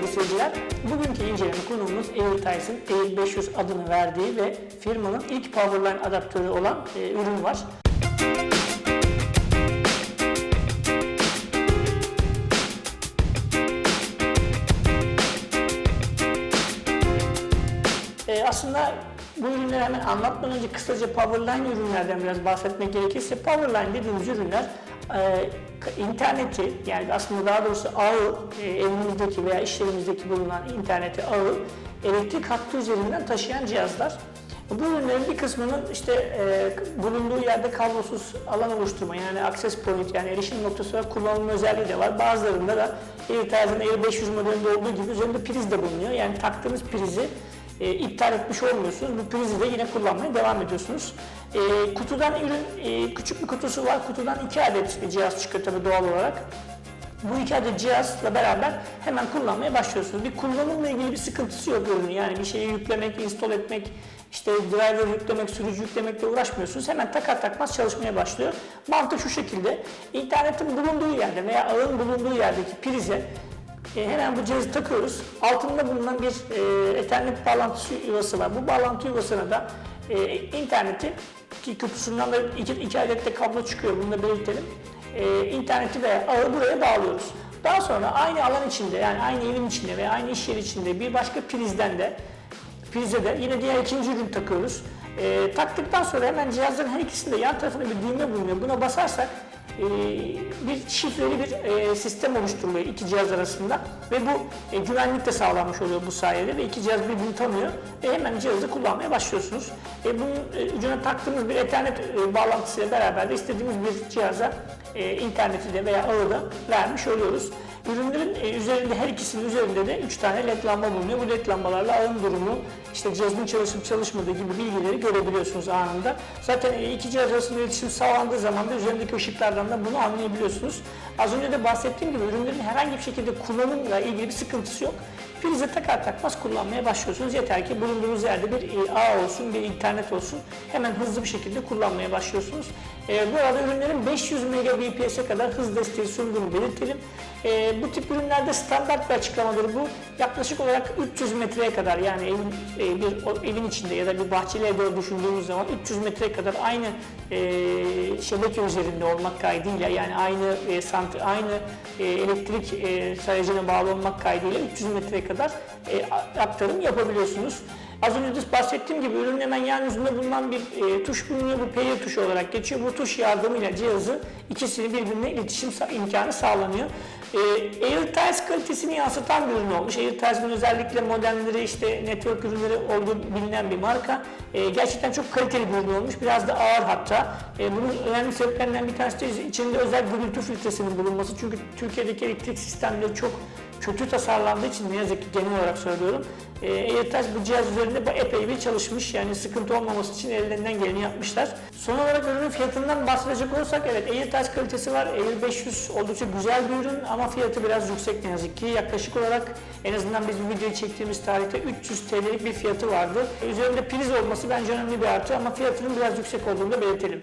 sevgili seyirciler. Bugünkü inceleme konuğumuz Airtice'ın Air 500 adını verdiği ve firmanın ilk Powerline adaptörü olan e, ürün var. E, aslında bu ürünleri hemen anlatmadan önce kısaca Powerline ürünlerden biraz bahsetmek gerekirse Powerline dediğimiz ürünler e, interneti yani aslında daha doğrusu ağı e, evimizdeki veya iş yerimizdeki bulunan interneti ağı elektrik hattı üzerinden taşıyan cihazlar. Bu ürünlerin bir kısmının işte e, bulunduğu yerde kablosuz alan oluşturma yani access point yani erişim noktası olarak kullanılma özelliği de var. Bazılarında da AirTime'ın Air 500 modelinde olduğu gibi üzerinde priz de bulunuyor. Yani taktığınız prizi e, iptal etmiş olmuyorsunuz. Bu prizi de yine kullanmaya devam ediyorsunuz. E, kutudan ürün, e, küçük bir kutusu var. Kutudan iki adet cihaz çıkıyor tabii doğal olarak. Bu iki adet cihazla beraber hemen kullanmaya başlıyorsunuz. Bir kullanımla ilgili bir sıkıntısı yok ürünün. Yani bir şeyi yüklemek, install etmek, işte driver yüklemek, sürücü yüklemekle uğraşmıyorsunuz. Hemen takar takmaz çalışmaya başlıyor. Mantık şu şekilde. İnternetin bulunduğu yerde veya ağın bulunduğu yerdeki prize e, hemen bu cihazı takıyoruz. Altında bulunan bir e, Ethernet bağlantısı yuvası var. Bu bağlantı yuvasına da e, interneti ki kutusundan da iki, iki adet de kablo çıkıyor. Bunu da belirtelim. E, interneti veya ağı buraya bağlıyoruz. Daha sonra aynı alan içinde yani aynı evin içinde veya aynı iş yeri içinde bir başka prizden de prize de yine diğer ikinci ürün takıyoruz. E, taktıktan sonra hemen cihazların her ikisinde yan tarafında bir düğme bulunuyor. Buna basarsak e, bir şifreli bir e, sistem oluşturuluyor iki cihaz arasında ve bu e, güvenlik de sağlanmış oluyor bu sayede ve iki cihaz birbirini tanıyor ve hemen cihazı kullanmaya başlıyorsunuz. E, bunun e, ucuna taktığımız bir ethernet e, bağlantısıyla beraber de istediğimiz bir cihaza e, interneti de veya ağı da vermiş oluyoruz. Ürünlerin e, üzerinde her ikisinin üzerinde de 3 tane led lamba bulunuyor. Bu led lambalarla ağın durumu, işte cihazın çalışıp çalışmadığı gibi bilgileri görebiliyorsunuz anında. Zaten iki cihaz arasında iletişim sağlandığı zaman da üzerindeki ışıklardan da bunu anlayabiliyorsunuz. Az önce de bahsettiğim gibi ürünlerin herhangi bir şekilde kullanımla ilgili bir sıkıntısı yok. Prize takar takmaz kullanmaya başlıyorsunuz. Yeter ki bulunduğunuz yerde bir e, ağ olsun, bir internet olsun. Hemen hızlı bir şekilde kullanmaya başlıyorsunuz. E, bu arada ürünlerin 500 Mbps'e kadar hız desteği sunduğunu belirtelim. E, bu tip ürünlerde standart bir açıklamadır bu. Yaklaşık olarak 300 metreye kadar yani evin, e, bir evin içinde ya da bir bahçeli evde düşündüğümüz zaman 300 metreye kadar aynı e, şebeke üzerinde olmak kaydıyla yani aynı e, sant aynı e, elektrik e, sayacına bağlı olmak kaydıyla 300 metreye kadar e, aktarım yapabiliyorsunuz. Az önce de bahsettiğim gibi ürünün hemen yan yüzünde bulunan bir e, tuş bulunuyor. Bu pair tuşu olarak geçiyor. Bu tuş yardımıyla cihazı ikisini birbirine iletişim imkanı sağlanıyor. E, AirTiles kalitesini yansıtan bir ürün olmuş. AirTiles'ın özellikle modemleri işte network ürünleri olduğu bilinen bir marka. E, gerçekten çok kaliteli bir ürün olmuş. Biraz da ağır hatta. E, bunun önemli sebeplerinden bir tanesi de içinde özel gürültü filtresinin bulunması. Çünkü Türkiye'deki elektrik sistemleri çok kötü tasarlandığı için ne yazık ki genel olarak söylüyorum. E, AirTouch bu cihaz üzerinde bu epey bir çalışmış. Yani sıkıntı olmaması için ellerinden geleni yapmışlar. Son olarak ürünün fiyatından bahsedecek olursak evet AirTouch kalitesi var. Air 500 oldukça güzel bir ürün ama fiyatı biraz yüksek ne yazık ki. Yaklaşık olarak en azından biz bu videoyu çektiğimiz tarihte 300 TL'lik bir fiyatı vardı. Üzerinde priz olması bence önemli bir artı ama fiyatının biraz yüksek olduğunu da belirtelim.